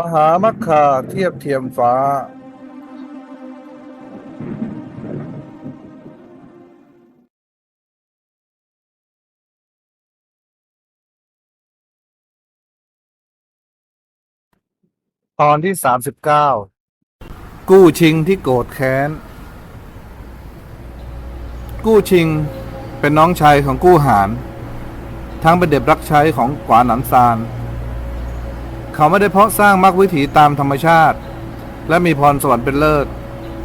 มหามัคคาเทียบเทียมฟ้า ตอนที่สามสิบเก้ากู้ชิงที่โกรธแค้น กู้ชิงเป็นน้องชายของกู้หาน ทั้งเป็นเด็กรักใช้ของกวานหนันซาน เขาไม่ได้เพาะสร้างมรรควิถีตามธรรมชาติ และมีพรสวรรค์เป็นเลิศ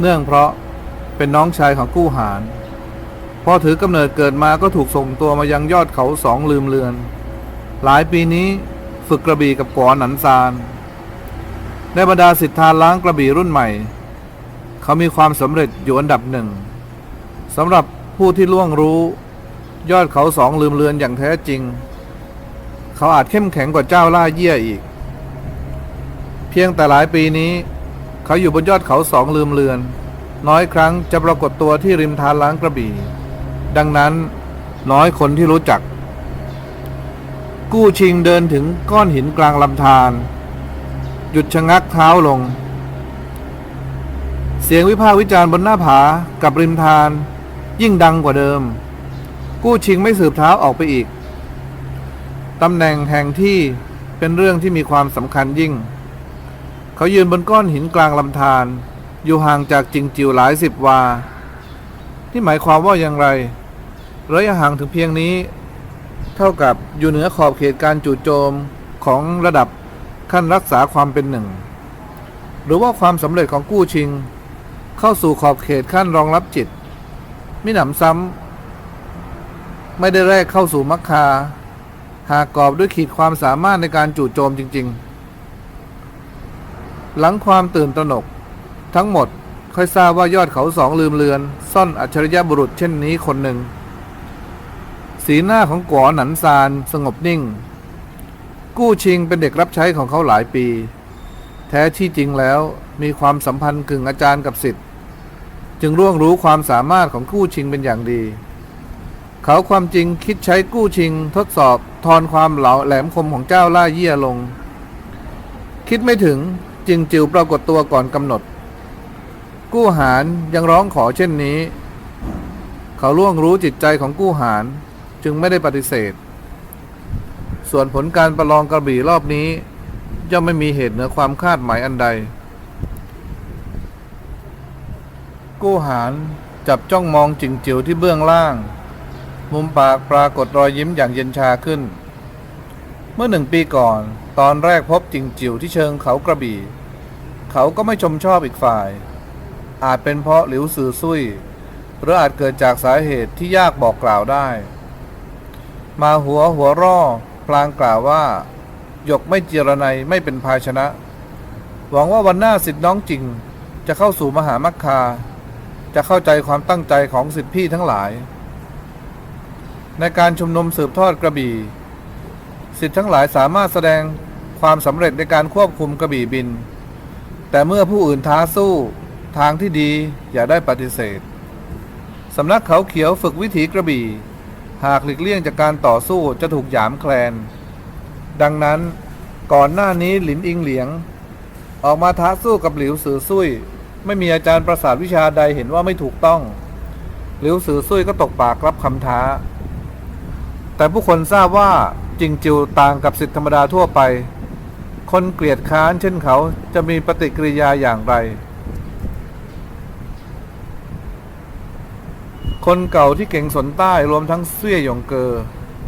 เนื่องเพราะเป็นน้องชายของกู้หารพอถือกำเนิดเกิดมาก็ถูกส่งตัวมายังยอดเขาสองลืมเลือน หลายปีนี้ฝึกกระบี่กับกวอหนันซานในบรรดาสิทธาล้างกระบี่รุ่นใหม่ เขามีความสำเร็จอยู่อันดับหนึ่งสำหรับผู้ที่ล่วงรู้ ยอดเขาสองลืมเลือนอย่างแท้จริง เขาอาจเข้มแข็งกว่าเจ้าล่าเยี่ยอีก พียงแต่หลายปีนี้ เขาอยู่บนยอดเขาสองลืมเลือน น้อยครั้งจะปรากฏตัวที่ริมทานล้างกระบี่ ดังนั้นน้อยคนที่รู้จัก กู้ชิงเดินถึงก้อนหินกลางลำธารหยุดชะงักเท้าลง เสียงวิพากษ์วิจารณ์บนหน้าผากับริมทาน ยิ่งดังกว่าเดิม กู้ชิงไม่สืบเท้าออกไปอีกตำแหน่งแห่งที่เป็นเรื่องที่มีความสำคัญยิ่ง เขายืนบนก้อนหินกลางลำธารอยู่ห่างจากจิงจิวหลายสิบวา ที่หมายความว่าอย่างไรระยะห่างถึงเพียงนี้ เท่ากับอยู่เหนือขอบเขตการจู่โจมของระดับขั้นรักษาความเป็นหนึ่ง หรือว่าความสำเร็จของกู้ชิง เข้าสู่ขอบเขตขั้นรองรับจิตมิหนำซ้ำไม่ได้แรกเข้าสู่มัคคา หากกรอบด้วยขีดความสามารถในการจู่โจมจริง ๆ หลังความตื่นตระหนก ทั้งหมดค่อยทราบว่ายอดเขาสองลืมเลือน ซ่อนอัจฉริยะบุรุษเช่นนี้คนหนึ่ง สีหน้าของก๋อหนันซานสงบนิ่ง กู้ชิงเป็นเด็กรับใช้ของเขาหลายปี แท้ที่จริงแล้วมีความสัมพันธ์กึ่งอาจารย์กับศิษย์จึงร่วงรู้ความสามารถของกู้ชิงเป็นอย่างดี เขาความจริงคิดใช้กู้ชิงทดสอบทอนความเหลาแหลมคมของเจ้าล่าเยี่ยลง คิดไม่ถึง จิงจิวปรากฏตัวก่อนกำหนด กู้หารยังร้องขอเช่นนี้ เขาล่วงรู้จิตใจของกู้หารจึงไม่ได้ปฏิเสธ ส่วนผลการประลองกระบี่รอบนี้ ย่อมไม่มีเหตุเหนือความคาดหมายอันใด กู้หารจับจ้องมองจิงจิวที่เบื้องล่าง มุมปากปรากฏรอยยิ้มอย่างเย็นชาขึ้น เมื่อหนึ่งปีก่อน ตอนแรกพบจิงจิ๋วที่เชิงเขากระบี่ เขาก็ไม่ชมชอบอีกฝ่าย อาจเป็นเพราะหลิวซือซุยหรืออาจเกิดจากสาเหตุที่ยากบอกกล่าวได้ มาหัวหัวร่อพลางกล่าวว่า หยกไม่เจรไนไม่เป็นภาชนะ หวังว่าวันหน้าสิทธิน้องจริง จะเข้าสู่มหามัคคา จะเข้าใจความตั้งใจของสิทธิพี่ทั้งหลาย ในการชุมนุมสืบทอดกระบี่ สิทธิทั้งหลายสามารถแสดงความสำเร็จในการควบคุมกระบี่บิน แต่เมื่อผู้อื่นท้าสู้ทางที่ดีอย่าได้ปฏิเสธสำนักเขาเขียวฝึกวิถีกระบี่ หากหลีกเลี่ยงจากการต่อสู้จะถูกหยามแคลน ดังนั้นก่อนหน้านี้หลินอิงเหลียง ออกมาท้าสู้กับหลิวสือซุยไม่มีอาจารย์ประสาทวิชาใดเห็นว่าไม่ถูกต้อง หลิวสือซุยก็ตกปากรับคำท้า แต่ผู้คนทราบว่า จริงจิวต่างกับสิทธิธรรมดาทั่วไป คนเกลียดค้านเช่นเขาจะมีปฏิกิริยาอย่างไร คนเก่าที่เก่งสนใต้รวมทั้งเสื้อหยงเกอ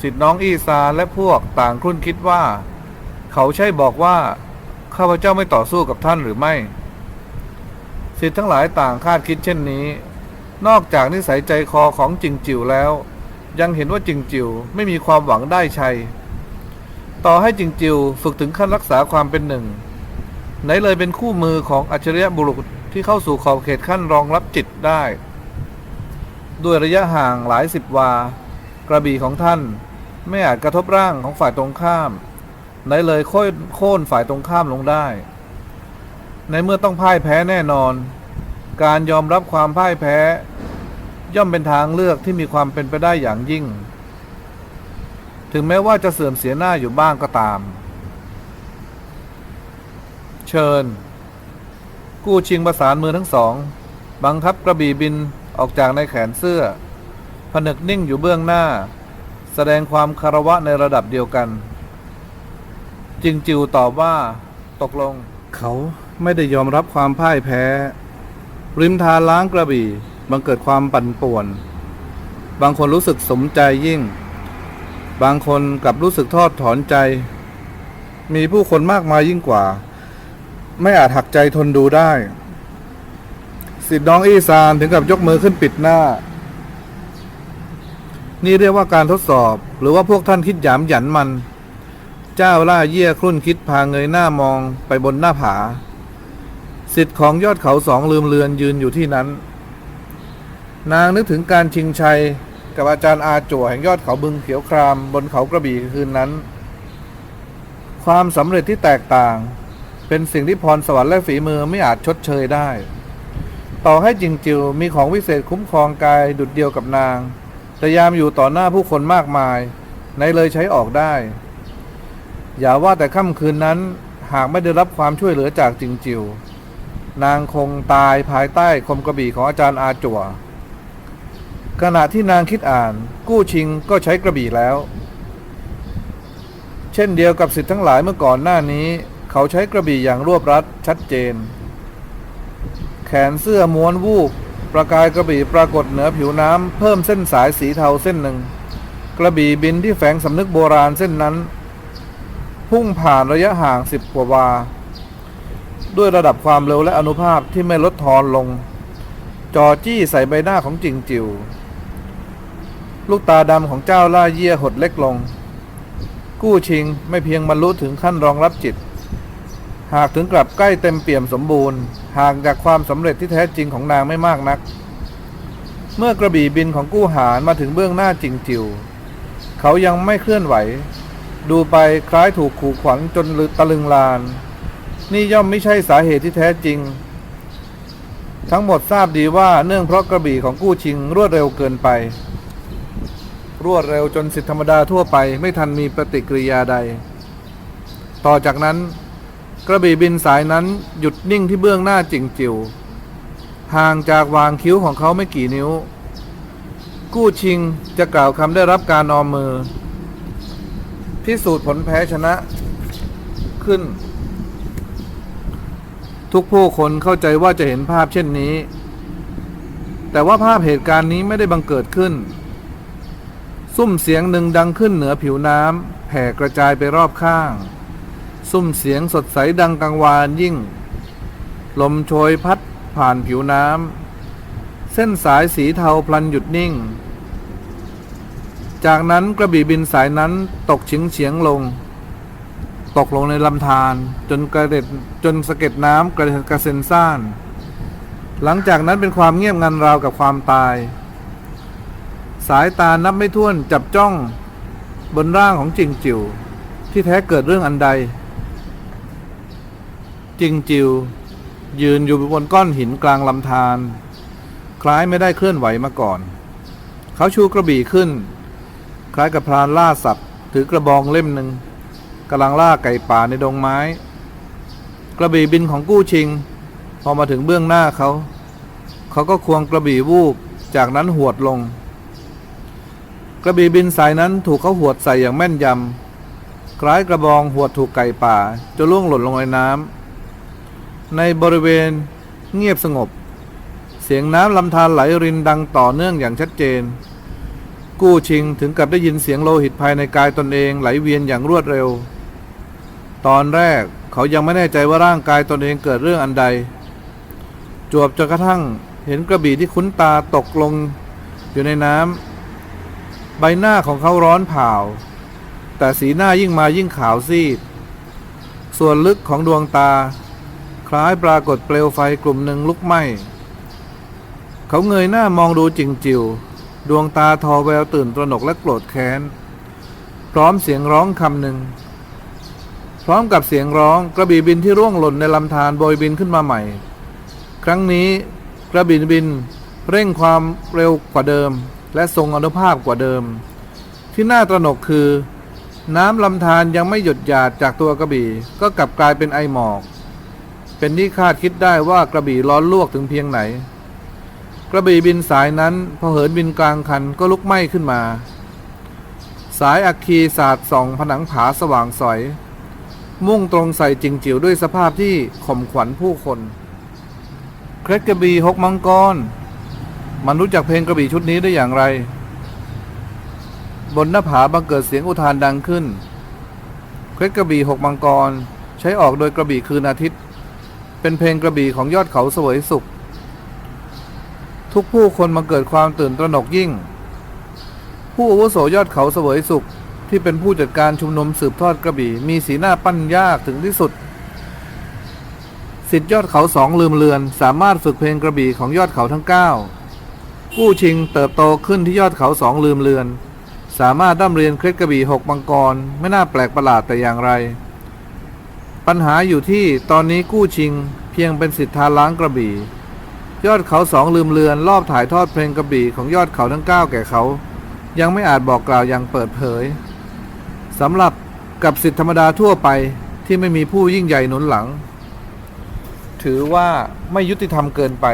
สิทธิน้องอีซาและพวกต่างครุ่นคิดว่า เขาใช่บอกว่า ข้าพเจ้าไม่ต่อสู้กับท่านหรือไม่สิทธิทั้งหลายต่างคาดคิดเช่นนี้ นอกจากนิสัยใจคอของจิงจิวแล้ว ยังเห็นว่าจิงจิวไม่มีความหวังได้ชัย ต่อให้จิงจิวฝึกถึงขั้นรักษาความเป็นหนึ่ง ไหนเลยเป็นคู่มือของอัจฉริยะบุรุษที่เข้าสู่ขอบเขตขั้นรองรับจิตได้ ด้วยระยะห่างหลายสิบวา กระบี่ของท่าน ไม่อาจกระทบร่างของฝ่ายตรงข้าม ไหนเลยโค่นโค่นฝ่ายตรงข้ามลงได้ ในเมื่อต้องพ่ายแพ้แน่นอน การยอมรับความพ่ายแพ้ ย่อมเป็นทางเลือกที่มีความเป็นไปได้อย่างยิ่ง ถึงแม้ว่าจะเสื่อมเสียหน้าอยู่บ้างก็ตาม เชิญ กู้ชิงประสานมือทั้งสอง บังคับกระบี่บินออกจากในแขนเสื้อ ผนึกนิ่งอยู่เบื้องหน้า แสดงความคารวะในระดับเดียวกัน จิงจิวตอบว่า ตกลง เขาไม่ได้ยอมรับความพ่ายแพ้ ริมทาล้างกระบี่ บังเกิดความปั่นป่วน บางคนรู้สึกสมใจยิ่ง บางคนกลับรู้สึกทอดถอนใจ มีผู้คนมากมายยิ่งกว่า ไม่อาจหักใจทนดูได้สิทธิ์น้องอีซานถึงกับยกมือขึ้นปิดหน้า นี่เรียกว่าการทดสอบ หรือว่าพวกท่านคิดหยามหยันมัน เจ้าล่าเยี่ยครุ่นคิดพาเงยหน้ามองไปบนหน้าผา สิทธิ์ของยอดเขาสองลืมเลือนยืนอยู่ที่นั้น นางนึกถึงการชิงชัย กับอาจารย์อาจั่วแห่งยอดเขาบึงเขียวครามบนเขากระบี่คืนนั้น ความสำเร็จที่แตกต่าง เป็นสิ่งที่พรสวรรค์และฝีมือไม่อาจชดเชยได้ ต่อให้จิงจิวมีของวิเศษคุ้มครองกายดุดเดียวกับนาง แต่ยามอยู่ต่อหน้าผู้คนมากมาย ในเลยใช้ออกได้ อย่าว่าแต่ค่ำคืนนั้นหากไม่ได้รับความช่วยเหลือจากจิงจิว นางคงตายภายใต้คมกระบี่ของอาจารย์อาจั่ว ขณะที่นางคิดอ่าน กู้ชิงก็ใช้กระบี่แล้ว เช่นเดียวกับสิทธิ์ทั้งหลายเมื่อก่อนหน้านี้ เขาใช้กระบี่อย่างรวบรัดชัดเจน แขนเสื้อม้วนวูบประกายกระบี่ปรากฏเหนือผิวน้ำเพิ่มเส้นสายสีเทาเส้นหนึ่ง กระบี่บินที่แฝงสำนึกโบราณเส้นนั้น พุ่งผ่านระยะห่างสิบกว่าวา ด้วยระดับความเร็วและอนุภาพที่ไม่ลดทอนลง จอจี้ใส่ใบหน้าของจิงจิว ลูกตาดำของเจ้าล่าเยี่ยหดเล็กลง กู้ชิงไม่เพียงบรรลุถึงขั้นรองรับจิต หากถึงกลับใกล้เต็มเปี่ยมสมบูรณ์ห่างจากความสำเร็จที่แท้จริงของนางไม่มากนัก เมื่อกระบี่บินของกู้หารมาถึงเบื้องหน้าจิงจิวเขายังไม่เคลื่อนไหว ดูไปคล้ายถูกขู่ขวัญจนตะลึงลาน นี่ย่อมไม่ใช่สาเหตุที่แท้จริง ทั้งหมดทราบดีว่าเนื่องเพราะกระบี่ของกู้ชิงรวดเร็วเกินไป รวดเร็วจนสิทธิธรรมดาทั่วไปไม่ทันมีปฏิกิริยาใด ต่อจากนั้น กระบี่บินสายนั้นหยุดนิ่งที่เบื้องหน้าจิงจิวห่างจากวางคิ้วของเขาไม่กี่นิ้ว กู้ชิงจะกล่าวคำได้รับการนอมมือ พิสูจน์ผลแพ้ชนะขึ้น ทุกผู้คนเข้าใจว่าจะเห็นภาพเช่นนี้ แต่ว่าภาพเหตุการณ์นี้ไม่ได้บังเกิดขึ้น ซุ้มเสียงหนึ่งดังขึ้นเหนือผิวน้ำแผ่กระจายไปรอบข้าง ซุ้มเสียงสดใสดังกังวานยิ่ง ลมโชยพัดผ่านผิวน้ำเส้นสายสีเทาพลันหยุดนิ่ง จากนั้นกระบี่บินสายนั้นตกเฉียงเฉียงลง ตกลงในลำธารจนกระเด็ดจนสะเก็ดน้ำกระเด็นกระเซ็นซ่าน หลังจากนั้นเป็นความเงียบงันราวกับความตาย สายตานับไม่ถ้วนจับจ้อง บนร่างของจิงจิว ที่แท้เกิดเรื่องอันใด จิงจิว ยืนอยู่บนก้อนหินกลางลำธารคล้ายไม่ได้เคลื่อนไหวมาก่อน เขาชูกระบี่ขึ้น คล้ายกับพรานล่าสัตว์ ถือกระบองเล่มหนึ่งกำลังล่าไก่ป่าในดงไม้ กระบี่บินของกู้ชิง พอมาถึงเบื้องหน้าเขา เขาก็ควงกระบี่วูบจากนั้นหวดลง กระบี่บินสายนั้นถูกเขาหวดใส่อย่างแม่นยำคล้ายกระบองหวดถูกไก่ป่าจะล่วงหล่นลงในน้ำในบริเวณเงียบสงบ เสียงน้ำลำธารไหลรินดังต่อเนื่องอย่างชัดเจน กู้ชิงถึงกับได้ยินเสียงโลหิตภายในกายตนเองไหลเวียนอย่างรวดเร็ว ตอนแรกเขายังไม่แน่ใจว่าร่างกายตนเองเกิดเรื่องอันใด จวบจนกระทั่งเห็นกระบี่ที่คุ้นตาตกลงอยู่ในน้ำ ใบหน้าของเขาร้อนเผาแต่สีหน้ายิ่งมายิ่งขาวซีด ส่วนลึกของดวงตา คล้ายปรากฏเปลวไฟกลุ่มหนึ่งลุกไหม้ เขาเงยหน้ามองดูจิงจิว ดวงตาทอแววตื่นตระหนกและโกรธแค้น พร้อมเสียงร้องคำหนึ่ง พร้อมกับเสียงร้องกระบี่บินที่ร่วงหล่นในลำธารโบยบินขึ้นมาใหม่ ครั้งนี้กระบี่บินเร่งความเร็วกว่าเดิม และทรงอนุภาพกว่าเดิม ที่น่าตระหนกคือ น้ำลำธารยังไม่หยดหยาดจากตัวกระบี่ ก็กลับกลายเป็นไอหมอก เป็นที่คาดคิดได้ว่ากระบี่ร้อนลวกถึงเพียงไหน กระบี่บินสายนั้นพอเหินบินกลางคันก็ลุกไหม้ขึ้นมา สายอัคคีศาสาดส่องผนังผาสว่างสอย มุ่งตรงใส่จิงจิ๋วด้วยสภาพที่ข่มขวัญผู้คน เคร็ดกระบี่หกมังกร มันรู้จักเพลงกระบี่ชุดนี้ได้อย่างไร บนหน้าผาบังเกิดเสียงอุทานดังขึ้น เคล็ดกระบี่หกมังกร ใช้ออกโดยกระบี่คืนอาทิตย์ เป็นเพลงกระบี่ของยอดเขาเสวยสุข ทุกผู้คนมาเกิดความตื่นตระหนกยิ่ง ผู้อาวุโสยอดเขาเสวยสุขที่เป็นผู้จัดการชุมนุมสืบทอดกระบี่มีสีหน้าปั้นยากถึงที่สุดสิทธิยอดเขาสองลืมเลือน สามารถฝึกเพลงกระบี่ของยอดเขาทั้งเก้า กู้ชิงเติบโตขึ้นที่ยอดเขาสองลืมเลือน สามารถร่ำเรียนเคล็ดกระบี่หกมังกร ไม่น่าแปลกประหลาดแต่อย่างไร ปัญหาอยู่ที่ตอนนี้กู้ชิงเพียงเป็นสิทธาล้างกระบี่ ยอดเขาสองลืมเลือน รอบถ่ายทอดเพลงกระบี่ของยอดเขาทั้งเก้าแก่เขา ยังไม่อาจบอกกล่าวอย่างเปิดเผยสำหรับกับสิทธิธรรมดาทั่วไปที่ไม่มีผู้ยิ่งใหญ่หนุนหลัง ถือว่าไม่ยุติธรรมเกินไป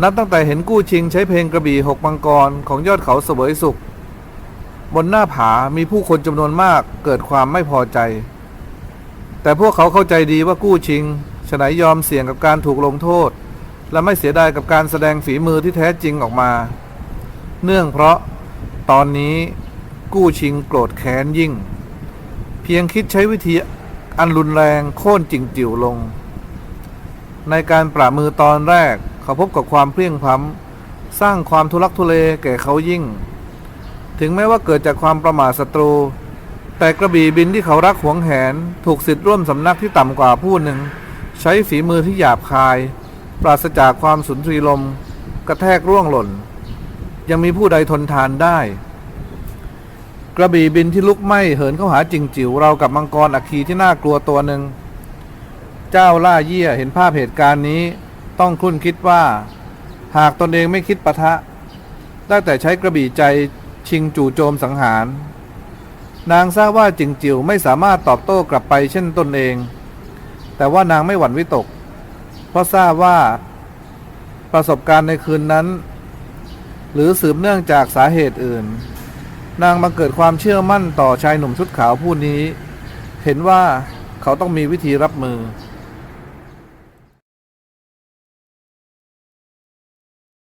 นับตั้งแต่เห็นกู้ชิงใช้เพลงกระบี่หกมังกรของยอดเขาเสวยสุข บนหน้าผามีผู้คนจำนวนมากเกิดความไม่พอใจ แต่พวกเขาเข้าใจดีว่ากู้ชิงฉนัยยอมเสี่ยงกับการถูกลงโทษ และไม่เสียดายกับการแสดงฝีมือที่แท้จริงออกมา เนื่องเพราะตอนนี้กู้ชิงโกรธแค้นยิ่ง เพียงคิดใช้วิธีอันรุนแรงโค่นจิงจิ๋วลง ในการปราบมือตอนแรก เขาพบกับความเพลียงพล้ำสร้างความทุลักทุเลแก่เขายิ่ง ถึงแม้ว่าเกิดจากความประมาทศัตรู แต่กระบี่บินที่เขารักหวงแหน ถูกสิทธิ์ร่วมสำนักที่ต่ำกว่าผู้หนึ่ง ใช้ฝีมือที่หยาบคาย ปราศจากความสุนทรีลม กระแทกร่วงหล่น ยังมีผู้ใดทนทานได้ กระบี่บินที่ลุกไหม้เหินเข้าหาจิงจิ๋วเรากับมังกรอัคคีที่น่ากลัวตัวหนึ่ง เจ้าล่าเยี่ยเห็นภาพเหตุการณ์นี้ ต้องคลุ่นคิดว่า หากตนเองไม่คิดปะทะ ได้แต่ใช้กระบี่ใจชิงจู่โจมสังหาร นางทราบว่าจิงจิ๋วไม่สามารถตอบโต้กลับไปเช่นตนเอง แต่ว่านางไม่หวั่นวิตก เพราะทราบว่า ประสบการณ์ในคืนนั้น หรือสืบเนื่องจากสาเหตุอื่น นางมาเกิดความเชื่อมั่นต่อชายหนุ่มชุดขาวผู้นี้ เห็นว่าเขาต้องมีวิธีรับมือ